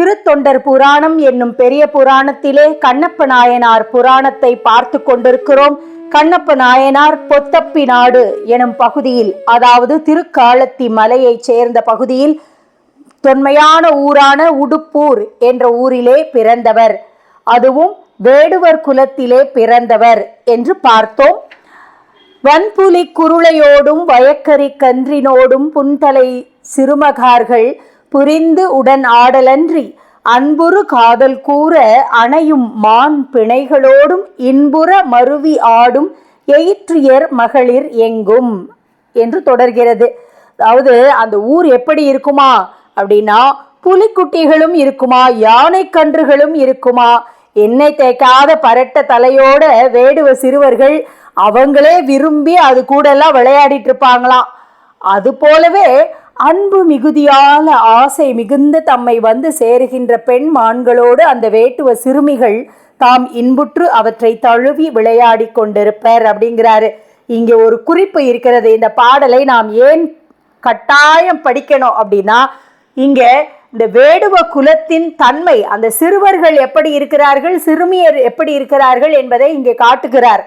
திருத்தொண்டர் புராணம் என்னும் பெரிய புராணத்திலே கண்ணப்ப நாயனார் புராணத்தை பார்த்து கொண்டிருக்கிறோம். கண்ணப்ப நாயனார் பொத்தப்பி நாடு எனும் பகுதியில் அதாவது திருக்காலத்தி மலையைச் சேர்ந்த பகுதியில் தொன்மையான ஊரான உடுப்பூர் என்ற ஊரிலே பிறந்தவர். அதுவும் வேடுவர் குலத்திலே பிறந்தவர் என்று பார்த்தோம். வன்புலி குருளையோடும் வயக்கரி கன்றினோடும் புன்தலை சிறுமகார்கள் புரிந்து உடன் ஆடலன்றி அன்புறு காதல் கூற அணையும் மான் பிணைகளோடும் இன்புற மருவி ஆடும் எயிற்றியர் மகளிர் எங்கும் என்று தொடர்கிறது. அதாவது அந்த ஊர் எப்படி இருக்குமா அப்படின்னா புலிக்குட்டிகளும் இருக்குமா யானை கன்றுகளும் இருக்குமா எண்ணெய் தேய்க்காத பரட்ட தலையோட வேடுவ சிறுவர்கள் அவங்களே விரும்பி அது கூடெல்லாம் விளையாடிட்டு இருப்பாங்களாம். அது போலவே அன்பு மிகுதியால ஆசை மிகுந்த தம்மை வந்து சேருகின்ற பெண் மான்களோடு அந்த வேட்டுவ சிறுமிகள் தாம் இன்புற்று அவற்றை தழுவி விளையாடி கொண்டிருப்பர் அப்படிங்கிறாரு. இங்கே ஒரு குறிப்பு இருக்கிறது. இந்த பாடலை நாம் ஏன் கட்டாயம் படிக்கணும் அப்படின்னா இங்கே இந்த வேடுவ குலத்தின் தன்மை அந்த சிறுவர்கள் எப்படி இருக்கிறார்கள் சிறுமியர் எப்படி இருக்கிறார்கள் என்பதை இங்கே காட்டுகிறார்.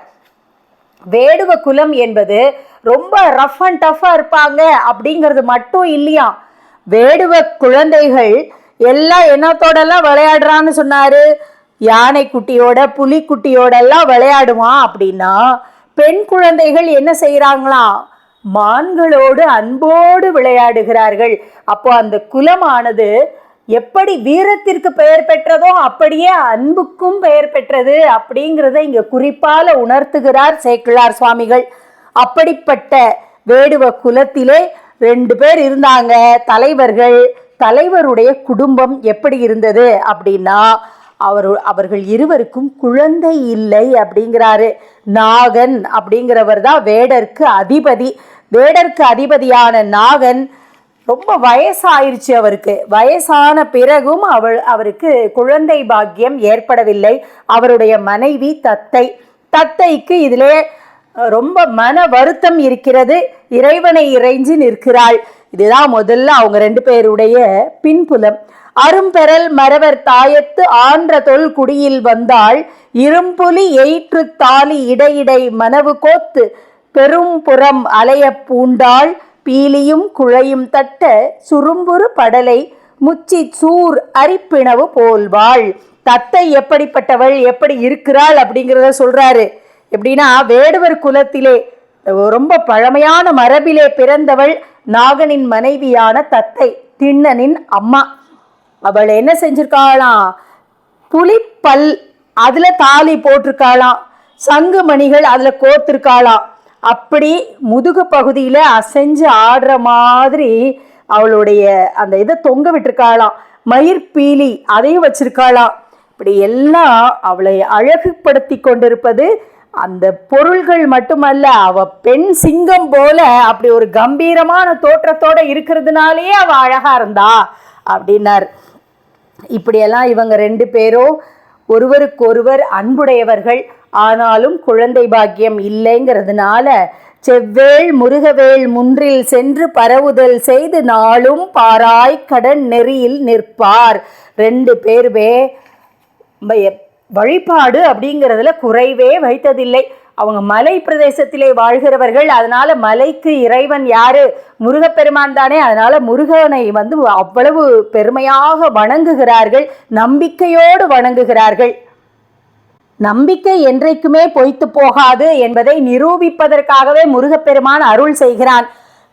வேடுவ குலம் என்பது ரொம்ப ரஃப் அண்ட் டஃப்பாக இருப்பாங்க அப்படிங்கிறது மட்டும் இல்லையா? வேடுவ குழந்தைகள் எல்லாம் என்னத்தோடெல்லாம் விளையாடுறான்னு சொன்னார்? யானை குட்டியோட விளையாடுவான் அப்படின்னா பெண் குழந்தைகள் என்ன செய்கிறாங்களாம் மான்களோடு அன்போடு விளையாடுகிறார்கள். அப்போ அந்த குலமானது எப்படி வீரத்திற்கு பெயர் பெற்றதோ அப்படியே அன்புக்கும் பெயர் பெற்றது அப்படிங்கிறத இங்க குறிப்பால உணர்த்துகிறார் சேக்கிழார் சுவாமிகள். அப்படிப்பட்ட வேடுவ குலத்திலே ரெண்டு பேர் இருந்தாங்க. தலைவர்கள் தலைவருடைய குடும்பம் எப்படி இருந்தது அப்படின்னா அவர் அவர்கள் இருவருக்கும் குழந்தை இல்லை அப்படிங்கிறாரு. நாகன் அப்படிங்கிறவர் தான் வேடருக்கு அதிபதி. வேடருக்கு அதிபதியான நாகன் ரொம்ப வயசாயிருச்சு அவருக்கு. வயசான பிறகும் அவள் அவருக்கு குழந்தை பாக்கியம் ஏற்படவில்லை. அவருடைய மனைவி தத்தை. தத்தைக்கு இதிலே ரொம்ப மன வருத்தம் இருக்கிறது. இறைவனை இறைஞ்சு நிற்கிறாள். இதுதான் முதல்ல அவங்க ரெண்டு பேருடைய பின்புலம். அரும்பெறல் மறவர் தாயத்து ஆன்ற தொல் குடியில் வந்தாள். இரும்புலி எயிற்று தாலி இடையிடை மனவு கோத்து. பெரும் புறம் அலைய பூண்டாள். பீலியும் குழையும் தட்ட சுரும்புறு படலை முச்சி சூர் அரிப்பிணவு போல்வாள் தத்தை எப்படிப்பட்டவள் எப்படி இருக்கிறாள் அப்படிங்கிறத சொல்றாரு. எப்படின்னா வேடுவர் குலத்திலே ரொம்ப பழமையான மரபிலே பிறந்தவள் நாகனின் மனைவியான தத்தை திண்ணனின் அம்மா. அவள் என்ன செஞ்சிருக்காளாம் புலிப்பல் அதுல தாலி போட்டிருக்காளாம். சங்கு மணிகள் அதுல கோத்திருக்காளாம். அப்படி முதுகு பகுதியில் அசைஞ்சு ஆடுற மாதிரி அவளுடைய அந்த இதை தொங்க விட்டுருக்காளாம். மயிர் பீலி அதையும் வச்சிருக்காளாம். இப்படி எல்லாம் அவளை அழகுபடுத்தி கொண்டிருப்பது அந்த பொருள்கள் மட்டுமல்ல அவ பெண் சிங்கம் போல அப்படி ஒரு கம்பீரமான தோற்றத்தோட இருக்கிறதுனாலேயே அவ அழகா இருந்தா அப்படின்னார். இப்படியெல்லாம் இவங்க ரெண்டு பேரும் ஒருவருக்கொருவர் அன்புடையவர்கள். ஆனாலும் குழந்தை பாக்கியம் இல்லைங்கிறதுனால செவ்வேள் முருகவேள் முன்றில் சென்று பரவுதல் செய்து நாளும் பாராய் கடன் நெறியில் நிற்பார். ரெண்டு பேருமே வழிபாடு அப்படிங்கிறதுல குறைவே வைத்ததில்லை. அவங்க மலை பிரதேசத்திலே வாழ்கிறவர்கள் அதனால மலைக்கு இறைவன் யாரு? முருகப்பெருமான் தானே. அதனால முருகனை வந்து அவ்வளவு பெருமையாக வணங்குகிறார்கள் நம்பிக்கையோடு வணங்குகிறார்கள். நம்பிக்கை என்றைக்குமே பொய்த்து போகாது என்பதை நிரூபிப்பதற்காகவே முருகப்பெருமான் அருள் செய்கிறான்.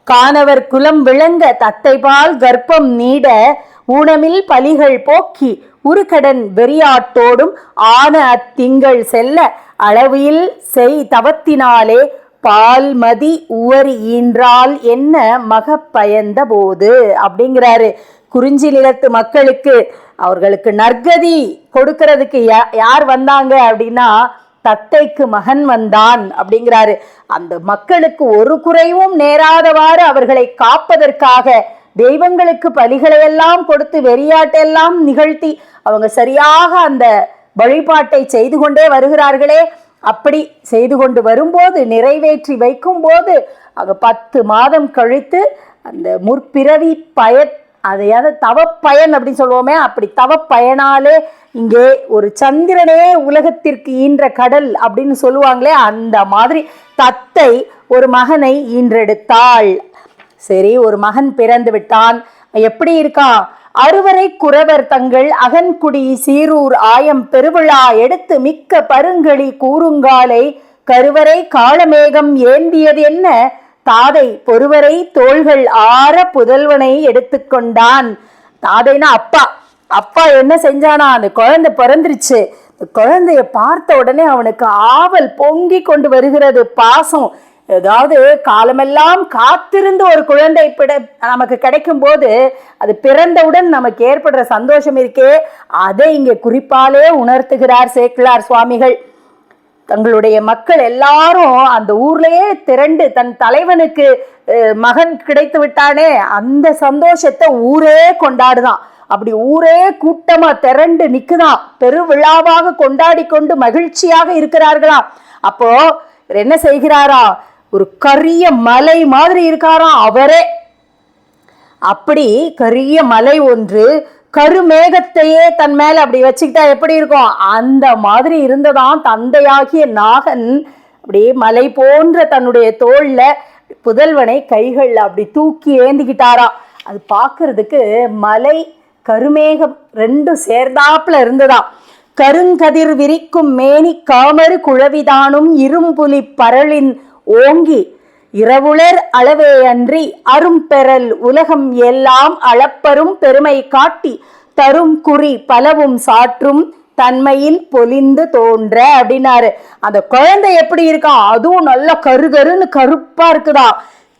காணவர் குலம் விளங்க தத்தைபால் கர்ப்பம் நீட ஊனமில் பலிகள் போக்கி உருக்கடன் வெறியாட்டோடும் ஆன அத்திங்கள் செல்ல அளவில் செய் தவத்தினாலே பால்மதி உவரி ஈன்றால் என்ன மகப்பயந்த போது? அப்படிங்கிறாரு. குறிஞ்சி நிலத்து மக்களுக்கு அவர்களுக்கு நற்கதி கொடுக்கறதுக்கு யா- யார் வந்தாங்க அப்படின்னா தத்தைக்கு மகன் வந்தான் அப்படிங்கிறாரு. அந்த மக்களுக்கு ஒரு குறைவும் நேராதவாறு அவர்களை காப்பதற்காக தெய்வங்களுக்கு பலிகளையெல்லாம் கொடுத்து வெறியாட்டெல்லாம் நிகழ்த்தி அவங்க சரியாக அந்த வழிபாட்டை செய்து கொண்டே வருகிறார்களே. அப்படி செய்து கொண்டு வரும்போது நிறைவேற்றி வைக்கும் போது அங்க பத்து மாதம் கழித்து அந்த முற்பிறவி பய அதையாவது தவப்பயன் அப்படின்னு சொல்லுவோமே அப்படி தவப்பயனாலே இங்கே ஒரு சந்திரனே உலகத்திற்கு ஈன்ற கடல் அப்படின்னு சொல்லுவாங்களே அந்த மாதிரி தத்தை ஒரு மகனை ஈன்றெடுத்தாள். சரி ஒரு மகன் பிறந்து விட்டான். எப்படி இருக்கான் அறுவரை குறவர் தங்கள் அகன்குடி சீரூர் ஆயம் பெருவிழா எடுத்து மிக்க பருங்கழி கூறுங்காலை கருவறை காலமேகம் ஏந்தியது என்ன? தாதை பொறுவரை தோள்கள் ஆற புதல்வனை எடுத்துக்கொண்டான். தாதைனா அப்பா. அப்பா என்ன செஞ்சானா? அந்த குழந்தை பிறந்துருச்சு. குழந்தைய பார்த்த உடனே அவனுக்கு ஆவல் பொங்கி கொண்டு வருகிறது. பாசம். ஏதாவது காலமெல்லாம் காத்திருந்து ஒரு குழந்தை பிட நமக்கு கிடைக்கும் போது அது பிறந்தவுடன் நமக்கு ஏற்படுற சந்தோஷம் இருக்கே. அதை இங்கே குறிப்பாலே உணர்த்துகிறார் சேக்கிழார் சுவாமிகள். தங்களுடைய மக்கள் எல்லாரும் அந்த ஊர்லயே திரண்டு தன் தலைவனுக்கு மகன் கிடைத்து விட்டானே அந்த சந்தோஷத்தை ஊரே கொண்டாடுதான். அப்படி ஊரே கூட்டமா திரண்டு நிக்குதான். பெருவிழாவாக கொண்டாடி கொண்டு மகிழ்ச்சியாக இருக்கிறார்களாம். அப்போ என்ன செய்கிறாரா? ஒரு கரிய மலை மாதிரி இருக்காராம் அவரே. அப்படி கரிய மலை ஒன்று கருமேகத்தையே தன் மேல அப்படி வச்சுக்கிட்டா எப்படி இருக்கும்? அந்த மாதிரி இருந்ததான் தந்தையாகிய நாகன் அப்படியே மலை போன்ற தன்னுடைய தோல்ல புதல்வனை கைகள்ல அப்படி தூக்கி ஏந்திக்கிட்டாராம் அது பார்க்கறதுக்கு மலை கருமேகம் ரெண்டும் சேர்ந்தாப்புல இருந்ததாம். கருங்கதிர் விரிக்கும் மேனி காமறு குழவிதானும் இரும்புலி பரளின் ஓங்கி இரவுளர் அளவே அன்றி அரும்பெறல் உலகம் எல்லாம் அளப்பரும் பெருமை காட்டி தரும் குறி பலவும் சாற்றும் தன்மையில் பொலிந்து தோன்ற அப்படின்னாரு. அந்த குழந்தை எப்படி இருக்கா? அதுவும் நல்ல கருகருன்னு கருப்பா இருக்குதா?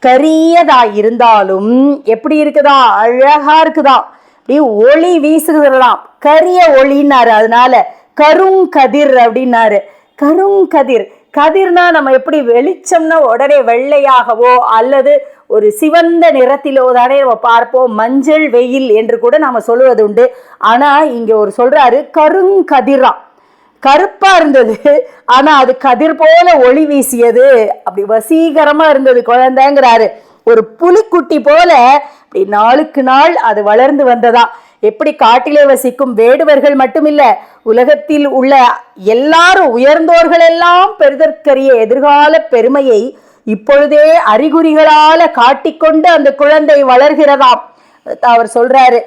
கரியதா இருந்தாலும் எப்படி இருக்குதா? அழகா இருக்குதா? அப்படியே ஒளி வீசுகிறதாம். கரிய ஒளின்னாரு. அதனால கருங்கதிர் அப்படின்னாரு. கருங்கதிர். கதிர்னா நம்ம எப்படி வெளிச்சம்னா உடனே வெள்ளையாகவோ அல்லது ஒரு சிவந்த நிறத்திலோ தானே நம்ம பார்ப்போம். மஞ்சள் வெயில் என்று கூட நாம சொல்லுவது உண்டு. ஆனா இங்கே ஒரு சொல்றாரு கருங்கதிரா. கருப்பா இருந்தது ஆனா அது கதிர் போல ஒளி வீசியது. அப்படி வசீகரமா இருந்தது குழந்தைங்கிறாரு. ஒரு புலிக்குட்டி போல அப்படி நாளுக்கு நாள் அது வளர்ந்து வந்ததா. எப்படி காட்டிலே வசிக்கும் வேடுவர்கள் மட்டுமில்ல உலகத்தில் உள்ள எல்லாரும் உயர்ந்தோர்கள் எல்லாம் பெறுதற்கரிய எதிர்கால பெருமையை இப்பொழுதே அறிகுறிகளால காட்டிக்கொண்டு அந்த குழந்தை வளர்கிறதாம். அவர் சொல்றாரு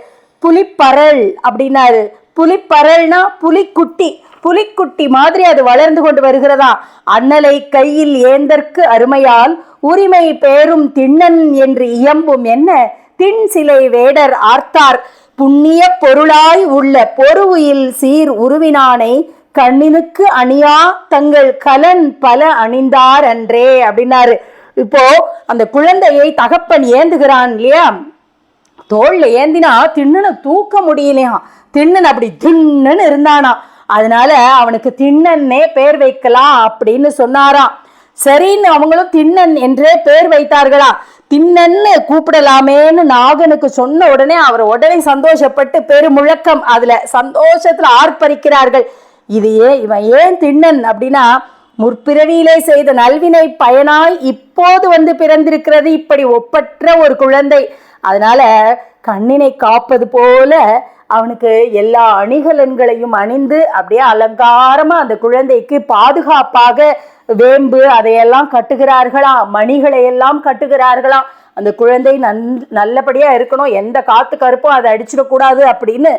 புலிப்பரல் அப்படின்னாரு. புலிப்பரல்னா புலிக்குட்டி புலிக்குட்டி மாதிரி அது வளர்ந்து கொண்டு வருகிறதா? அண்ணலை கையில் ஏந்தற்கு அருமையால் உரிமை பேரும் திண்ணன் என்று இயம்பும் என்ன? திண் சிலை வேடர் ஆர்த்தார் புண்ணிய பொருளாய் உள்ள பொறுவுயில் சீர் உருவினானை கண்ணினுக்கு அணியா தங்கள் கலன் பல அணிந்தார் அன்றே அப்படின்னாரு. இப்போ அந்த குழந்தையை தகப்பன் ஏந்துகிறான் இல்லையா? தோல்ல ஏந்தினா திண்ணனை தூக்க முடியலையா? திண்ணன் அப்படி திண்ணுன்னு இருந்தானா. அதனால அவனுக்கு திண்ணன்னே பேர் வைக்கலாம் அப்படின்னு சொன்னாராம். சரின்னு அவங்களும் திண்ணன் என்றே பேர் வைத்தார்களா? திண்ணன்னு கூப்பிடலாமேன்னு நாகனுக்கு சொன்ன உடனே அவர் உடனே சந்தோஷப்பட்டு பெருமுழக்கம் அதுல சந்தோஷத்துல ஆர்ப்பரிக்கிறார்கள். இது ஏன் இவன் ஏன் திண்ணன் அப்படின்னா முற்பிறவியிலே செய்த நல்வினை பயனாய் இப்போது வந்து பிறந்திருக்கிறது. இப்படி ஒப்பற்ற ஒரு குழந்தை. அதனால கண்ணினை காப்பது போல அவனுக்கு எல்லா அணிகலன்களையும் அணிந்து அப்படியே அலங்காரமாக அந்த குழந்தைக்கு பாதுகாப்பாக வேம்பு அதையெல்லாம் கட்டுகிறார்களாம் மணிகளை எல்லாம் கட்டுகிறார்களாம் அந்த குழந்தை நன் நல்லபடியாக இருக்கணும். எந்த காற்று கருப்பும் அதை அடிச்சிடக்கூடாது அப்படின்னு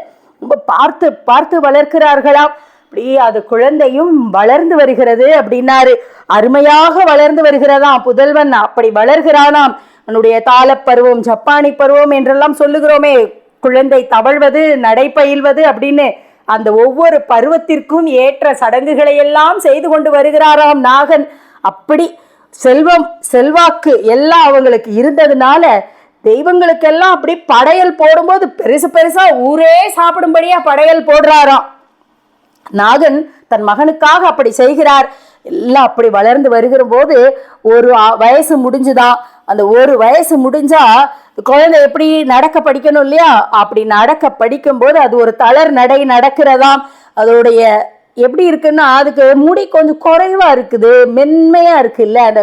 ரொம்ப பார்த்து பார்த்து வளர்க்கிறார்களாம் அப்படி அது குழந்தையும் வளர்ந்து வருகிறது அப்படின்னாரு. அருமையாக வளர்ந்து வருகிறதாம் புதல்வன் அப்படி வளர்கிறானாம். அவனுடைய தாளப்பருவம் ஜப்பானி பருவம் என்றெல்லாம் சொல்லுகிறோமே. குழந்தை தவழ்வது நடைபயில்வது அப்படின்னு அந்த ஒவ்வொரு பருவத்திற்கும் ஏற்ற சடங்குகளை எல்லாம் செய்து கொண்டு வருகிறாராம் நாகன். அப்படி செல்வம் செல்வாக்கு எல்லாம் அவங்களுக்கு இருந்ததுனால தெய்வங்களுக்கெல்லாம் அப்படி படையல் போடும்போது பெருசு பெருசா ஊரே சாப்பிடும்படியா படையல் போடுறாராம். நாகன் தன் மகனுக்காக அப்படி செய்கிறார். எல்லாம் அப்படி வளர்ந்து வருகிற போது ஒரு வயசு முடிஞ்சுதான் அந்த ஒரு வயசு முடிஞ்சா குழந்தை எப்படி நடக்க படிக்கணும் இல்லையா? அப்படி நடக்க படிக்கும்போது அது ஒரு தளர் நடை நடக்கிறதாம் அதோடைய எப்படி இருக்குன்னா அதுக்கு முடி கொஞ்சம் குறைவா இருக்குது மென்மையா இருக்குல்ல? அந்த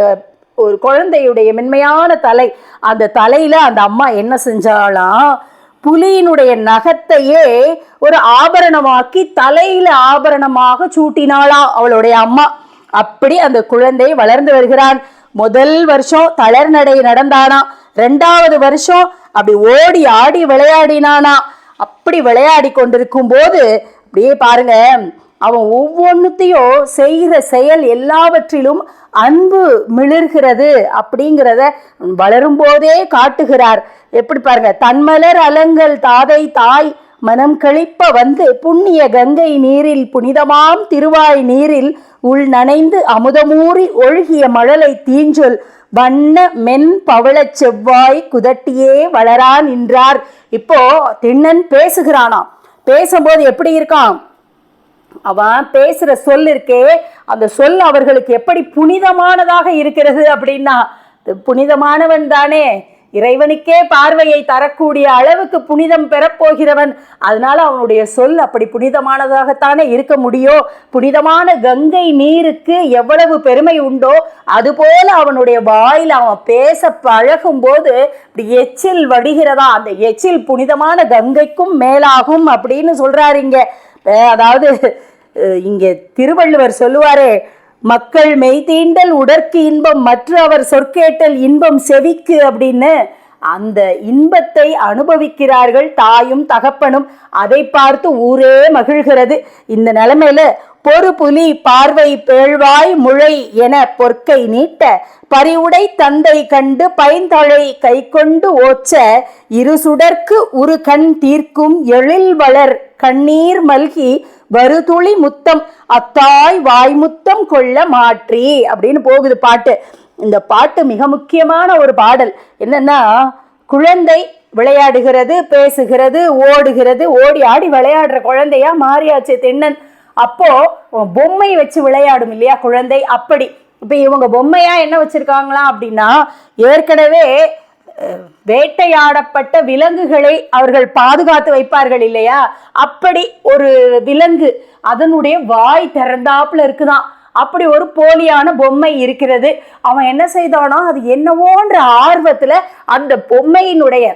ஒரு குழந்தையுடைய மென்மையான தலை அந்த தலையில அந்த அம்மா என்ன செஞ்சாலாம் புலியினுடைய நகத்தையே ஒரு ஆபரணமாக்கி தலையில ஆபரணமாக சூட்டினாளாம் அவளுடைய அம்மா. அப்படி அந்த குழந்தை வளர்ந்து வருகிறான். முதல் வருஷம் தளர் நடை நடந்தானா? ரெண்டாவது வருஷம் அப்படி ஓடி ஆடி விளையாடினானா? அப்படி விளையாடி கொண்டிருக்கும் போது அப்படியே பாருங்க அவன் ஒவ்வொன்றுத்தையும் செய்கிற செயல் எல்லாவற்றிலும் அன்பு மிளிர்கிறது அப்படிங்கிறத வளரும்போதே காட்டுகிறார். எப்படி பாருங்க தன்மலர் அலங்கல் தாதை தாய் மனம் கழிப்ப வந்து புண்ணிய கங்கை நீரில் புனிதமாம் திருவாய் நீரில் உள் நனைந்து அமுதமூறி ஒழுகிய மழலை தீஞ்சொல் வண்ண மென் பவள செவ்வாய் குதட்டியே வளரா நின்றார். இப்போ திண்ணன் பேசுகிறானாம் பேசும்போது எப்படி இருக்கான்? அவன் பேசுற சொல் இருக்கே அந்த சொல் அவர்களுக்கு எப்படி புனிதமானதாக இருக்கிறது அப்படின்னா புனிதமானவன் தானே. இறைவனுக்கே பார்வையை தரக்கூடிய அளவுக்கு புனிதம் பெறப்போகிறவன். அதனால அவனுடைய சொல் அப்படி புனிதமானதாகத்தானே இருக்க முடியும் புனிதமான கங்கை நீருக்கு எவ்வளவு பெருமை உண்டோ? அதுபோல அவனுடைய வாயில் அவன் பேச பழகும் போது இப்படி எச்சில் வடிகிறதா? அந்த எச்சில் புனிதமான கங்கைக்கும் மேலாகும் அப்படின்னு சொல்றாரு இங்க அதாவது இங்கே திருவள்ளுவர் சொல்லுவாரே மக்கள் மெய்தீண்டல் உடற்கு இன்பம் மற்ற அவர் சொற்கேட்டல் இன்பம் செவிக்கு அப்படின்னு அந்த இன்பத்தை அனுபவிக்கிறார்கள் தாயும் தகப்பனும். அதை பார்த்து ஊரே மகிழ்கிறது. இந்த நிலைமையில பொறு புலி பார்வை பேழ்வாய் முளை என பொற்கை நீட்ட பரிவுடை தந்தை கண்டு பைந்தழை கை கொண்டு ஓச்ச இரு சுடர்க்கு உரு கண் தீர்க்கும் எழில் வளர் கண்ணீர் மல்கி வருதுளி முத்தம் அத்தாய் வாய்முத்தம் கொள்ள மாற்றி அப்படின்னு போகுது பாட்டு. இந்த பாட்டு மிக முக்கியமான ஒரு பாடல். என்னன்னா குழந்தை விளையாடுகிறது பேசுகிறது ஓடுகிறது ஓடி ஆடி விளையாடுற குழந்தையா மாறியாச்சு தென்னன். அப்போ பொம்மை வச்சு விளையாடும் இல்லையா குழந்தை? அப்படி. இப்போ இவங்க பொம்மையா என்ன வச்சிருக்காங்களா அப்படின்னா ஏற்கனவே வேட்டையாடப்பட்ட விலங்குகளை அவர்கள் பாதுகாத்து வைப்பார்கள் இல்லையா? அப்படி ஒரு விலங்கு அதனுடைய வாய் திறந்தாப்புல இருக்குதான். அப்படி ஒரு போலியான பொம்மை இருக்கிறது. அவன் என்ன செய்தானோ அது என்னவோன்ற ஆர்வத்துல அந்த பொம்மையினுடைய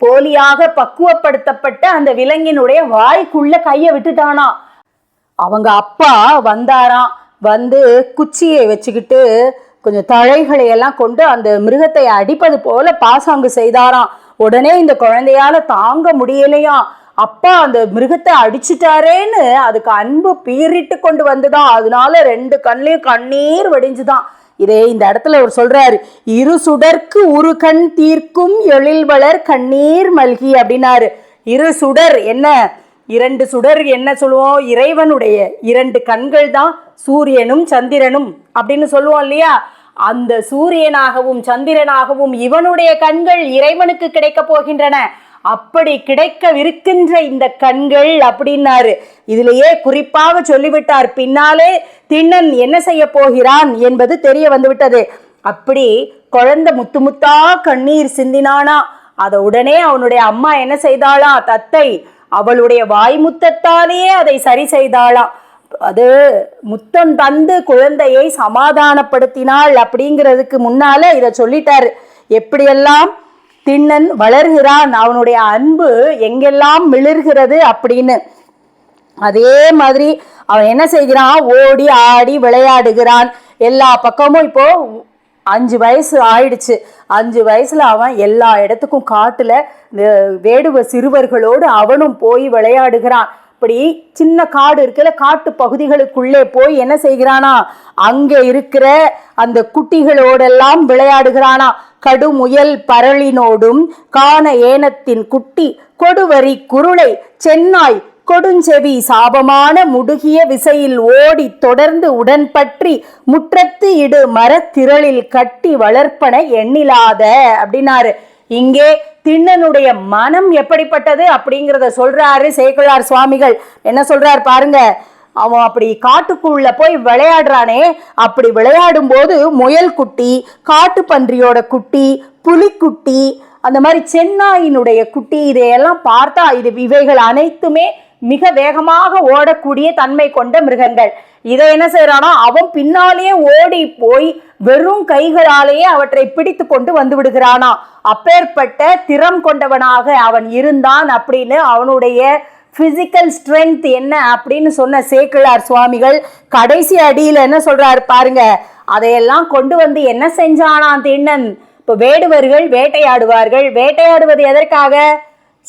போலியாக பக்குவப்படுத்தப்பட்ட அந்த விலங்கினுடைய வாய்க்குள்ள கைய விட்டுட்டானா. அவங்க அப்பா வந்தாராம். வந்து குச்சியை வச்சுக்கிட்டு கொஞ்சம் தழைகளை எல்லாம் கொண்டு அந்த மிருகத்தை அடிப்பது போல பாசாங்கு செய்தாராம். உடனே இந்த குழந்தையால தாங்க முடியலையாம் அப்பா அந்த மிருகத்தை அடிச்சிட்டாரேன்னு அதுக்கு அன்பு பீறிட்டு கொண்டு வந்துதான். அதனால ரெண்டு கண்ணையும் கண்ணீர் வடிஞ்சுதான். இதே இந்த இடத்துல அவர் சொல்றாரு இரு சுடர்க்கு ஒரு கண் தீர்க்கும் எழில் வளர் கண்ணீர் மல்கி அப்படின்னாரு. இரு சுடர் என்ன? இரண்டு சுடர் என்ன சொல்லுவோம்? இறைவனுடைய இரண்டு கண்கள் தான் சூரியனும் சந்திரனும் அப்படின்னு சொல்லுவோம் இல்லையா? அந்த சூரியனாகவும் சந்திரனாகவும் இவனுடைய கண்கள் இறைவனுக்கு கிடைக்க போகின்றன. அப்படி கிடைக்கவிருக்கின்ற இந்த கண்கள் அப்படின்னாரு. இதிலேயே குறிப்பாக சொல்லிவிட்டார் பின்னாலே திண்ணன் என்ன செய்ய போகிறான் என்பது தெரிய வந்துவிட்டது. அப்படி குழந்தை முத்து முத்தா கண்ணீர் சிந்தினானா? அதை உடனே அவனுடைய அம்மா என்ன செய்தாளா? தத்தை அவளுடைய வாய்முத்தத்தாலேயே அதை சரி செய்தாளாம் அது முத்தம் தந்து குழந்தையை சமாதானப்படுத்தினாள் அப்படிங்கிறதுக்கு முன்னால இதை சொல்லிட்டாரு. எப்படியெல்லாம் திண்ணன் வளர்கிறான் அவனுடைய அன்பு எங்கெல்லாம் மிளிர்கிறது அப்படின்னு. அதே மாதிரி அவன் என்ன செய்கிறான்? ஓடி ஆடி விளையாடுகிறான். எல்லா பக்கமும் இப்போ அஞ்சு வயசு ஆயிடுச்சு. அஞ்சு வயசுல அவன் எல்லா இடத்துக்கும் காட்டுல வேடுவ சிறுவர்களோடு அவனும் போய் விளையாடுகிறான். இப்படி சின்ன காடு இருக்கிற காட்டு பகுதிகளுக்குள்ளே போய் என்ன செய்கிறானா? அங்கே இருக்கிற அந்த குட்டிகளோடெல்லாம் விளையாடுகிறானா. கடுமுயல் பரளினோடும் காண ஏனத்தின் குட்டி கொடுவரி குருளை சென்னாய் கொடுஞ்செவி சாபமான முடுகிய விசையில் ஓடி தொடர்ந்து உடன்பற்றி முற்றத்து இடு மரத்திரளில் கட்டி வளர்ப்பன எண்ணிலாத அப்படின்னாரு. இங்கே திண்ணனுடைய மனம் எப்படிப்பட்டது அப்படிங்கிறத சொல்றாரு சேக்குழார் சுவாமிகள். என்ன சொல்றார் பாருங்க அவன் அப்படி காட்டுக்குள்ள போய் விளையாடுறானே. அப்படி விளையாடும் போது முயல் குட்டி காட்டு பன்றியோட குட்டி புலிக்குட்டி அந்த மாதிரி சென்னாயினுடைய குட்டி இதையெல்லாம் பார்த்தா இது இவைகள் அனைத்துமே மிக வேகமாக ஓடக்கூடிய தன்மை கொண்ட மிருகங்கள். இதை என்ன செய்யறானா அவன் பின்னாலேயே ஓடி போய் வெறும் கைகளாலேயே அவற்றை பிடித்து கொண்டு வந்து விடுகிறானா. அப்பேற்பட்ட திறம் கொண்டவனாக அவன் இருந்தான் அப்படின்னு அவனுடைய பிசிக்கல் ஸ்ட்ரென்த் என்ன அப்படின்னு சொன்ன சேக்கிழார் சுவாமிகள் கடைசி அடியில் என்ன சொல்றாரு பாருங்க. அதையெல்லாம் கொண்டு வந்து என்ன செஞ்சானாம் திண்ணன்? இப்போ வேடுவர்கள் வேட்டையாடுவார்கள். வேட்டையாடுவது எதற்காக?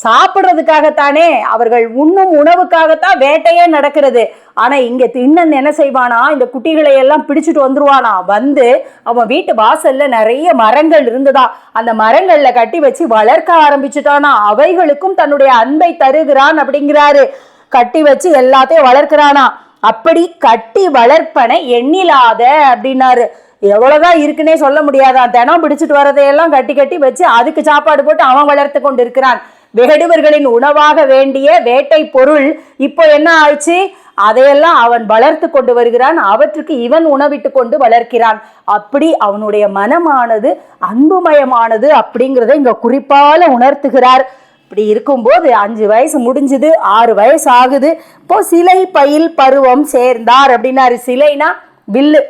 சாப்பிடுறதுக்காகத்தானே அவர்கள் உண்ணும் உணவுக்காகத்தான் வேட்டையே நடக்கிறது. ஆனா இங்க திண்ணன் என்ன செய்வானா? இந்த குட்டிகளை எல்லாம் பிடிச்சிட்டு வந்துருவானா? வந்து அவன் வீட்டு வாசல்ல நிறைய மரங்கள் இருந்ததா? அந்த மரங்கள்ல கட்டி வச்சு வளர்க்க ஆரம்பிச்சுட்டானா? அவைகளுக்கும் தன்னுடைய அன்பை தருகிறான் அப்படிங்கிறாரு. கட்டி வச்சு எல்லாத்தையும் வளர்க்கிறானா? அப்படி கட்டி வளர்ப்பனை எண்ணிலாத அப்படின்னாரு. எவ்வளவுதான் இருக்குன்னே சொல்ல முடியாதான். தினம் பிடிச்சிட்டு வரதையெல்லாம் கட்டி கட்டி வச்சு அதுக்கு சாப்பாடு போட்டு அவன் வளர்த்து கொண்டு இருக்கிறான் வேடுவர்களின் உணவாக வேண்டிய வேட்டை பொருள் இப்போ என்ன ஆயிடுச்சு? அதையெல்லாம் அவன் வளர்த்து கொண்டு வருகிறான். அவற்றுக்கு இவன் உணவிட்டு கொண்டு வளர்க்கிறான். அப்படி அவனுடைய மனமானது அன்புமயமானது அப்படிங்கிறத இங்க குறிப்பால உணர்த்துகிறார். இப்படி இருக்கும்போது அஞ்சு வயசு முடிஞ்சுது ஆறு வயசு ஆகுது. இப்போ சிலை பயில் பருவம் சேர்ந்தார் அப்படின்னாரு. சிலைனா வில்லு.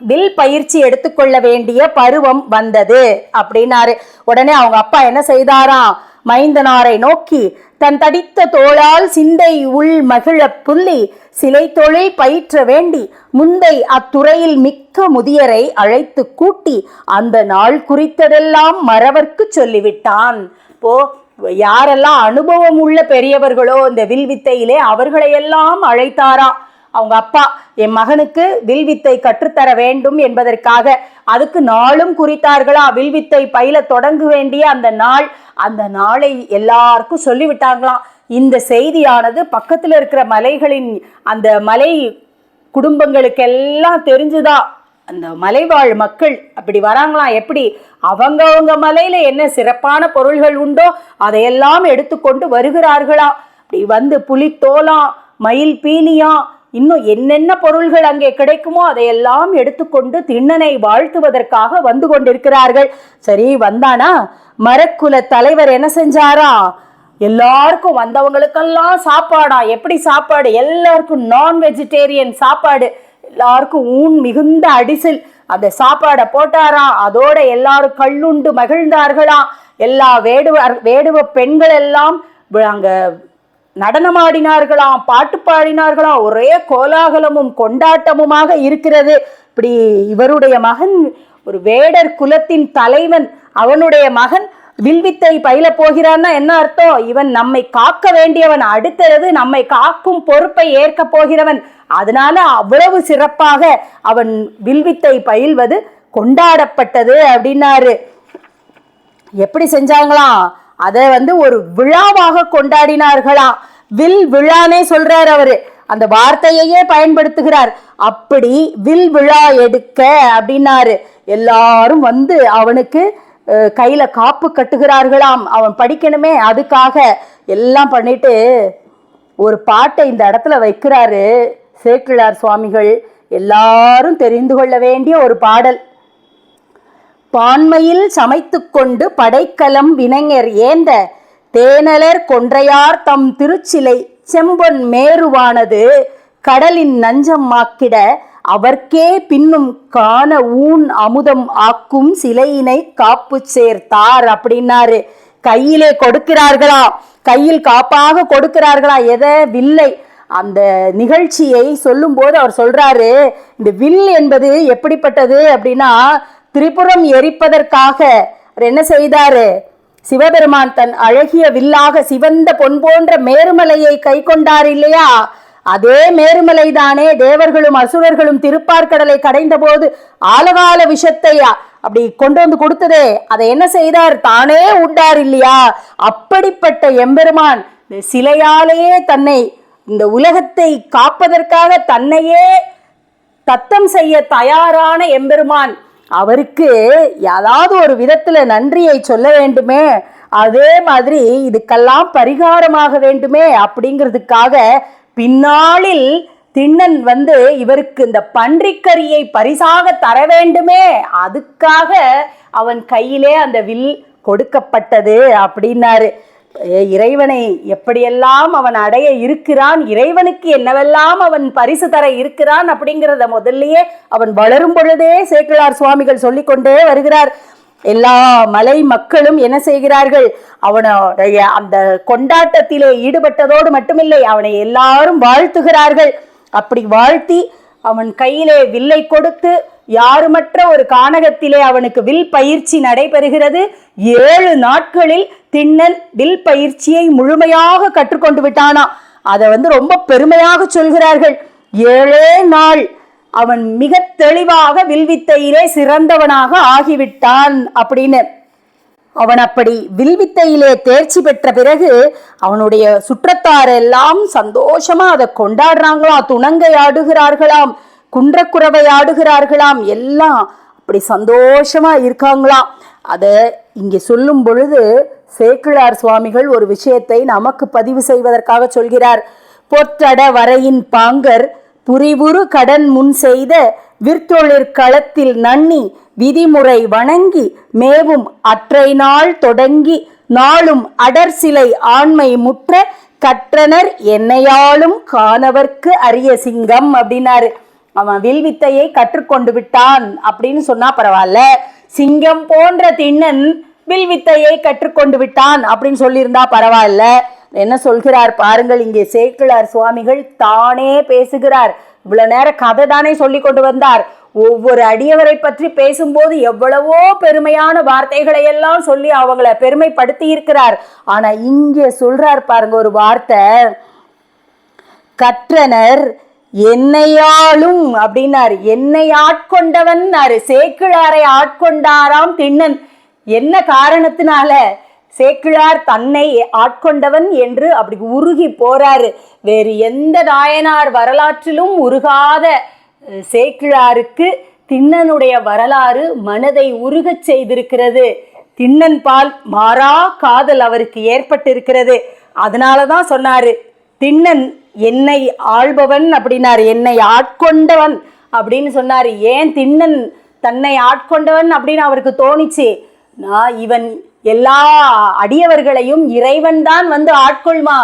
வில் பயிற்சி எடுத்துக்கொள்ள வேண்டிய பருவம் வந்தது அப்படின்னாரு. உடனே அவங்க அப்பா என்ன செய்தாராம்? மைந்தனாரை நோக்கி தன் தடித்த தோளால் சிந்தை உள் மகிழ புள்ளி சிலை தொழில் பயிற்ற வேண்டி முந்தை அத்துறையில் மிக்க முதியரை அழைத்து கூட்டி அந்த நாள் குறித்ததெல்லாம் மறவர்க்கு சொல்லிவிட்டான். போ யாரெல்லாம் அனுபவம் உள்ள பெரியவர்களோ இந்த வில்வித்தையிலே அவர்களையெல்லாம் அழைத்தாரா? அவங்க அப்பா என் மகனுக்கு வில்வித்தை கற்றுத்தர வேண்டும் என்பதற்காக அதுக்கு நாளும் குறித்தார்களா? வில்வித்தை பயில தொடங்க வேண்டிய அந்த நாள் அந்த நாளை எல்லாருக்கும் சொல்லிவிட்டாங்களாம். இந்த செய்தியானது பக்கத்தில் இருக்கிற மலைகளின் அந்த மலை குடும்பங்களுக்கெல்லாம் தெரிஞ்சுதா? அந்த மலைவாழ் மக்கள் அப்படி வராங்களாம். எப்படி? அவங்க அவங்க மலையில என்ன சிறப்பான பொருள்கள் உண்டோ அதையெல்லாம் எடுத்துக்கொண்டு வருகிறார்களாம். அப்படி வந்து புலித்தோலாம் மயில் பீனியா இன்னும் என்னென்ன பொருள்கள் அங்கே கிடைக்குமோ அதையெல்லாம் எடுத்துக்கொண்டு திண்ணனை வாழ்த்துவதற்காக வந்து கொண்டிருக்கிறார்கள். சரி வந்தானா? மரக்குல தலைவர் என்ன செஞ்சாரா? எல்லாருக்கும் வந்தவங்களுக்கெல்லாம் சாப்பாடா? எப்படி சாப்பாடு? எல்லாருக்கும் நான் வெஜிடேரியன் சாப்பாடு. எல்லாருக்கும் ஊன் மிகுந்த அடிசில் அந்த சாப்பாடை போட்டாராம் அதோட எல்லாரும் கள்ளுண்டு மகிழ்ந்தார்களாம் எல்லா வேடுவ வேடுவ பெண்கள் எல்லாம் அங்கே நடனமாடினார்களாம் பாட்டு பாடினார்களாம் ஒரே கோலாகலமும் கொண்டாட்டமுமாக இருக்கிறது. இப்படி இவருடைய மகன் ஒரு வேடர் குலத்தின் தலைவன் அவனுடைய மகன் வில்வித்தை பயில போகிறான்னா என்ன அர்த்தம்? இவன் நம்மை காக்க வேண்டியவன் அடுத்தது நம்மை காக்கும் பொறுப்பை ஏற்க போகிறவன். அதனால அவ்வளவு சிறப்பாக அவன் வில்வித்தை பயில்வது கொண்டாடப்பட்டது அப்படின்னாரு. எப்படி செஞ்சாங்களாம்? அதை வந்து ஒரு விழாவாக கொண்டாடினார்களாம் வில் விழானே சொல்றார் அவரு. அந்த வார்த்தையையே பயன்படுத்துகிறார். அப்படி வில் விழா எடுக்க அப்படின்னாரு. எல்லாரும் வந்து அவனுக்கு கையில காப்பு கட்டுகிறார்களாம். அவன் படிக்கணுமே அதுக்காக எல்லாம் பண்ணிட்டு ஒரு பாட்டை இந்த இடத்துல வைக்கிறாரு. சேக்கிழார் சுவாமிகள் எல்லாரும் தெரிந்து கொள்ள வேண்டிய ஒரு பாடல். பான்மையில் சமைத்துக்கொண்டு படைக்கலம் வினைஞர் ஏந்த தேனலர் கொன்றையார் தம் திருச்சிலை செம்பொன் மேருவானது கடலின் நஞ்சம் ஆக்கிட அவர்க்கே பின்னும் காண ஊன் அமுதம் ஆக்கும் சிலையினை காப்பு சேர்த்தார் அப்படின்னாரு. கையிலே கொடுக்கிறார்களா? கையில் காப்பாக கொடுக்கிறார்களா? எதை வில்லை? அந்த நிகழ்ச்சியை சொல்லும்போது அவர் சொல்றாரு இந்த வில் என்பது எப்படிப்பட்டது? அப்படின்னா திரிபுரம் எரிப்பதற்காக அவர் என்ன செய்தாரு? சிவபெருமான் தன் அழகிய வில்லாக சிவந்த பொன் போன்ற மேருமலையை கை கொண்டார் இல்லையா? அதே மேருமலை தானே தேவர்களும் அசுரர்களும் திருப்பார்கடலை கடைந்த போது ஆலகால விஷத்தை அப்படி கொண்டு வந்து கொடுத்ததே. அதை என்ன செய்தார்? தானே உண்டார் இல்லையா? அப்படிப்பட்ட எம்பெருமான் சிலையாலேயே தன்னை இந்த உலகத்தை காப்பதற்காக தன்னையே தத்தம் செய்ய தயாரான எம்பெருமான் அவருக்கு ஏதாவது ஒரு விதத்தில் நன்றியை சொல்ல வேண்டுமே அதே மாதிரி இதுக்கெல்லாம் பரிகாரமாக வேண்டுமே அப்படிங்கிறதுக்காக பின்னாளில் திண்ணன் வந்து இவருக்கு இந்த பன்றிக்கரியை பரிசாக தர வேண்டுமே அதுக்காக அவன் கையிலே அந்த வில் கொடுக்கப்பட்டது அப்படின்னாரு. இறைவனை எப்படியெல்லாம் அவன் அடைய இருக்கிறான் இறைவனுக்கு என்னவெல்லாம் அவன் பரிசு தர இருக்கிறான் அப்படிங்கிறத முதல்லயே அவன் வளரும் பொழுதே சேக்கிழார் சுவாமிகள் சொல்லிக்கொண்டே வருகிறார். எல்லா மலை மக்களும் என்ன செய்கிறார்கள்? அவனுடைய அந்த கொண்டாட்டத்திலே ஈடுபட்டதோடு மட்டுமில்லை அவனை எல்லாரும் வாழ்த்துகிறார்கள். அப்படி வாழ்த்தி அவன் கையிலே வில்லை கொடுத்து யாருமற்ற ஒரு கானகத்திலே அவனுக்கு வில் பயிற்சி நடைபெறுகிறது. ஏழு நாட்களில் திண்ணன் வில் பயிற்சியை முழுமையாக கற்றுக்கொண்டு விட்டானா? அதை வந்து ரொம்ப பெருமையாக சொல்கிறார்கள். ஏழே நாள் அவன் மிக தெளிவாக வில்வித்தையிலே சிறந்தவனாக ஆகிவிட்டான் அப்படின்னு. அவன் அப்படி வில்வித்தையிலே தேர்ச்சி பெற்ற பிறகு அவனுடைய சுற்றத்தாரெல்லாம் சந்தோஷமா அதை கொண்டாடுறாங்களாம் துணங்கை ஆடுகிறார்களாம் குன்றக்குறவை ஆடுகிறார்களாம் எல்லாம் அப்படி சந்தோஷமா இருக்காங்களாம் அதை இங்கே சொல்லும் பொழுது சேக்கிழார் சுவாமிகள் ஒரு விஷயத்தை நமக்கு பதிவு செய்வதற்காக சொல்கிறார். பொற்றட வரையின் பாங்கர் புரிவுறு கடன் முன் செய்த விற்தொழிற்களத்தில் நன்னி விதிமுறை வணங்கி மேவும் அற்றை நாள் தொடங்கி நாளும் அடர் சிலை ஆண்மை முற்ற கற்றனர் என்னையாலும் காணவர்க்கு அரிய சிங்கம் அப்படின்னாரு. அவன் வில்வித்தையை கற்றுக்கொண்டு விட்டான் அப்படின்னு சொன்னா பரவாயில்ல. சிங்கம் போன்ற திண்ணன் வில்வித்தையை கற்றுக்கொண்டு விட்டான் அப்படின்னு சொல்லியிருந்தா பரவாயில்ல. என்ன சொல்கிறார் பாருங்கள் இங்கே சேக்கிழார் சுவாமிகள் தானே பேசுகிறார். இவ்வளவு நேரம் கதை தானே சொல்லி கொண்டு வந்தார். ஒவ்வொரு அடியவரை பற்றி பேசும்போது எவ்வளவோ பெருமையான வார்த்தைகளை எல்லாம் சொல்லி அவங்கள பெருமைப்படுத்தி இருக்கிறார். ஆனா இங்கே சொல்றார் பாருங்க ஒரு வார்த்தை கற்றனர் என்னையாளும் அப்படின்னாரு. என்னை ஆட்கொண்டவன் சேக்கிழாரை ஆட்கொண்டாராம் திண்ணன். என்ன காரணத்தினால சேக்கிழார் தன்னை ஆட்கொண்டவன் என்று அப்படி உருகி போறாரு. வேறு எந்த நாயனார் வரலாற்றிலும் உருகாத சேக்கிழாருக்கு திண்ணனுடைய வரலாறு மனதை உருகச் செய்திருக்கிறது. திண்ணன் பால் மாறா காதல் அவருக்கு ஏற்பட்டிருக்கிறது. அதனால தான் சொன்னாரு திண்ணன் என்னை ஆள்பவன் அப்படின்னாரு என்னை ஆட்கொண்டவன் அப்படின்னு சொன்னார். ஏன் திண்ணன் தன்னை ஆட்கொண்டவன் அப்படின்னு அவருக்கு தோணிச்சு? நான் இவன் எல்லா அடியவர்களையும் இறைவன் தான் வந்து ஆட்கொள்மா?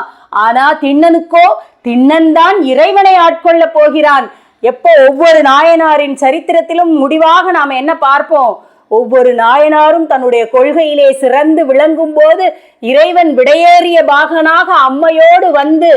ஆனா திண்ணனுக்கோ திண்ணன் தான் இறைவனை ஆட்கொள்ள போகிறான். எப்போ ஒவ்வொரு நாயனாரின் சரித்திரத்திலும் முடிவாக நாம் என்ன பார்ப்போம்? ஒவ்வொரு நாயனாரும் தன்னுடைய கொள்கையிலே சிறந்து விளங்கும் போது இறைவன் விடையேறிய பாகனாக அம்மையோடு வந்து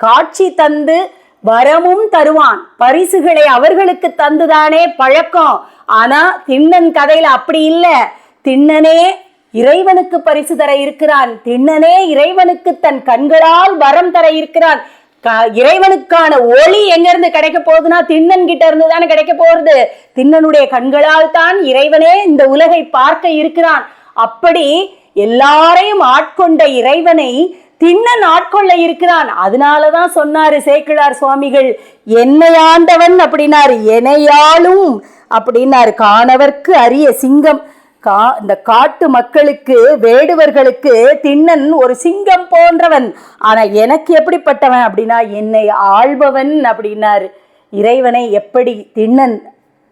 காட்சி தந்து வரமும் தருவான். பரிசுகளை அவர்களுக்கு தந்துதானே பழக்கம். ஆனா திண்ணன் கதையில அப்படி இல்ல. திண்ணனே இறைவனுக்கு பரிசு தர இருக்கிறான். திண்ணனே இறைவனுக்கு தன் கண்களால் வரம் தர இருக்கிறான். க- இறைவனுக்கான ஒளி எங்க இருந்து கிடைக்க போகுதுன்னா திண்ணன் கிட்ட இருந்து தானே கிடைக்க போறது திண்ணனுடைய கண்களால் தான் இறைவனே இந்த உலகை பார்க்க இருக்கிறான். அப்படி எல்லாரையும் ஆட்கொண்ட இறைவனை திண்ணன் ஆட்கொள்ள இருக்கிறான். அதனாலதான் சொன்னாரு சேக்கிழார் சுவாமிகள் என்னை ஆண்டவன் அப்படின்னாரு. எனையாளும் அப்படின்னாரு. காணவர்க்கு அரிய சிங்கம் கா இந்த காட்டு மக்களுக்கு வேடுவர்களுக்கு திண்ணன் ஒரு சிங்கம் போன்றவன். ஆனா எனக்கு எப்படிப்பட்டவன் அப்படின்னா என்னை ஆள்பவன் அப்படின்னாரு. இறைவனை எப்படி திண்ணன்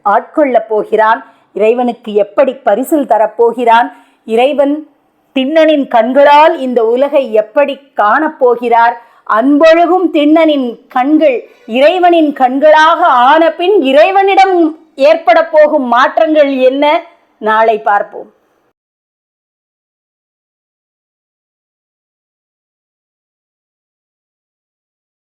ஆட்கொள்ளப் போகிறான்? இறைவனுக்கு எப்படி பரிசில் தரப்போகிறான் இறைவன் திண்ணனின் கண்களால் இந்த உலகை எப்படி காணப்போகிறார்? அன்பொழுகும் திண்ணனின் கண்கள் இறைவனின் கண்களாக ஆன பின் இறைவனிடம் ஏற்பட போகும் மாற்றங்கள் என்ன? நாளை பார்ப்போம்.